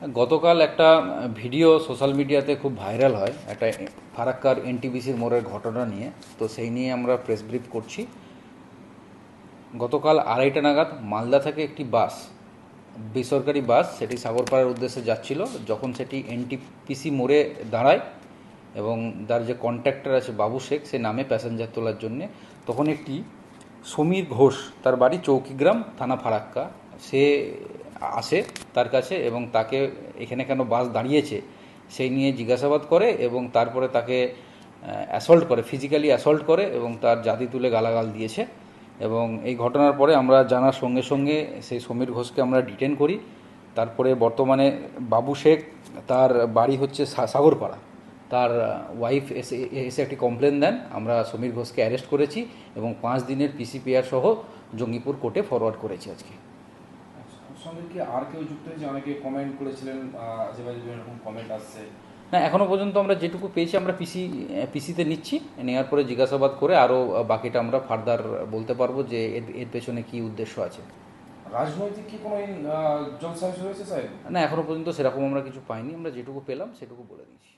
গতকাল একটা video social মিডিয়াতে খুব ভাইরাল হয়, একটা ফারাক্কার এনটিবিসির মোড়ের ঘটনা নিয়ে। তো সেই নিয়ে আমরা প্রেস ব্রিফ করছি। গতকাল আড়াইটা নাগাদ মালদা থেকে একটি বাস, বেসরকারি বাস, সেটি সাগরপাড়ার উদ্দেশ্যে যাচ্ছিল। যখন সেটি এনটিপিসি মোড়ে দাঁড়ায় এবং তার যে কন্ট্রাক্টর আছে বাবু শেখ, সে নামে প্যাসেঞ্জার তোলার জন্যে, তখন একটি সমীর ঘোষ, তার বাড়ি চৌকিগ্রাম, থানা ফারাক্কা। সে আসে তার কাছে এবং তাকে এখানে কেন বাস দাঁড়িয়েছে সেই নিয়ে জিজ্ঞাসাবাদ করে এবং তারপরে তাকে অ্যাসল্ট করে ফিজিক্যালি অ্যাসল্ট করে এবং তার জাতি তুলে গালাগাল দিয়েছে এবং এই ঘটনার পরে আমরা জানার সঙ্গে সঙ্গে সেই সমীর ঘোষকে আমরা ডিটেন করি। তারপরে বর্তমানে বাবু শেখ তার বাড়ি হচ্ছে সাগরপাড়া। তার ওয়াইফ এসে এসে একটি কমপ্লেন দেন। আমরা সমীর ঘোষকে অ্যারেস্ট করেছি এবং পাঁচ দিনের পিসিপিআর সহ জঙ্গিপুর কোর্টে ফরওয়ার্ড করেছি আজকে। সঙ্গে কি আর কেউ যুক্ত হয়েছে? অনেকে কমেন্ট করেছিলেন যে বা কমেন্ট আসছে। না এখনও পর্যন্ত আমরা যেটুকু পেয়েছি আমরা পিসি পিসিতে নিচ্ছি। নেওয়ার পরে জিজ্ঞাসাবাদ করে আরও বাকিটা আমরা ফার্দার বলতে পারব যে এর এর পেছনে কী উদ্দেশ্য আছে। রাজনৈতিক কি কোনো জলসাংস হয়েছে স্যার? না এখনও পর্যন্ত সেরকম আমরা কিছু পাইনি। আমরা যেটুকু পেলাম সেটুকু বলে দিয়েছি।